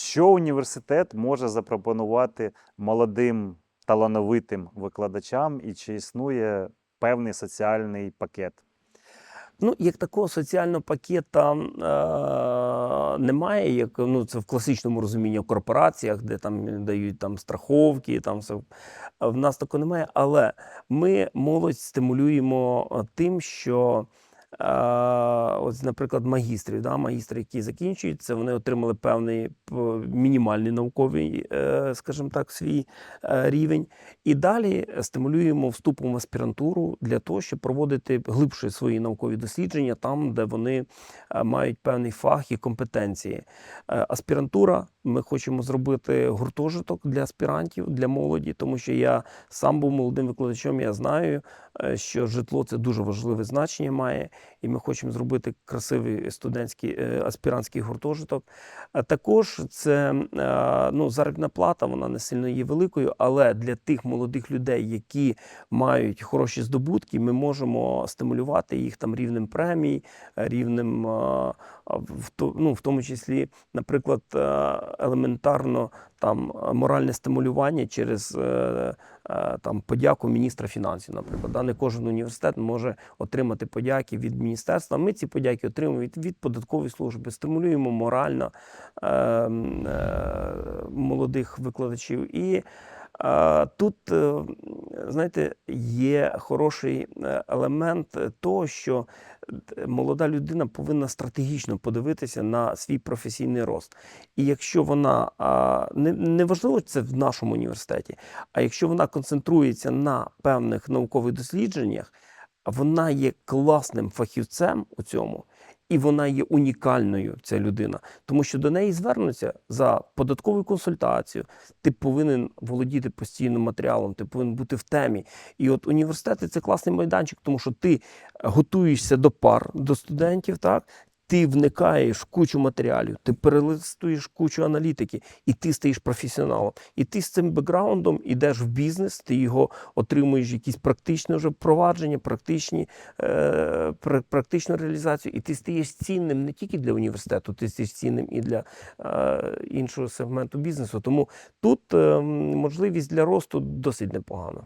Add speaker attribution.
Speaker 1: Що університет може запропонувати молодим талановитим викладачам, і чи існує певний соціальний пакет?
Speaker 2: Ну, як такого соціального пакета е, немає, як ну, це в класичному розумінні в корпораціях, де там дають там страховки, там все. В нас такого немає. Але ми молодь стимулюємо е, тим, що. Ось, наприклад, магістрів, да, магістри, які закінчуються, вони отримали певний мінімальний науковий, е, скажімо так, свій е, рівень. І далі стимулюємо вступом в аспірантуру для того, щоб проводити глибше свої наукові дослідження там, де вони е, мають певний фах і компетенції. Аспірантура. Ми хочемо зробити гуртожиток для аспірантів, для молоді, тому що я сам був молодим викладачем. Я знаю, е, що житло це дуже важливе значення має, і ми хочемо зробити красивий студентський е, аспірантський гуртожиток. Також це е, ну, заробітна плата, вона не сильно є великою, але для тих молодих людей, які мають хороші здобутки, ми можемо стимулювати їх там рівнем премій, е, рівнем, е, в, ну, в тому числі, наприклад, е, елементарно там е, моральне стимулювання через е, е, там подяку міністра фінансів, наприклад. Да? Не кожен університет може отримати подяки від міністерства. Ми ці подяки отримуємо від, від податкової служби, стимулюємо морально е, е, молодих викладачів. І тут, знаєте, є хороший е, елемент того, що е, молода людина повинна стратегічно подивитися на свій професійний рост. І якщо вона не, важливо, це в нашому університеті, а якщо вона концентрується на певних наукових дослідженнях, вона є класним фахівцем у цьому. І вона є унікальною, ця людина, тому що до неї звернуться за податковою консультацією. Ти повинен володіти постійним матеріалом, ти повинен бути в темі. І от університети це класний майданчик, тому що ти готуєшся до пар, до студентів, так? Ти вникаєш в кучу матеріалів, ти перелистуєш кучу аналітики, і ти стаєш професіоналом. І ти з цим бекграундом йдеш в бізнес, ти його отримуєш якісь практичне вже впровадження, практичні, е, практичну реалізацію, і ти стаєш цінним не тільки для університету, ти стаєш цінним і для е, іншого сегменту бізнесу. Тому тут е, можливість для росту досить непогана.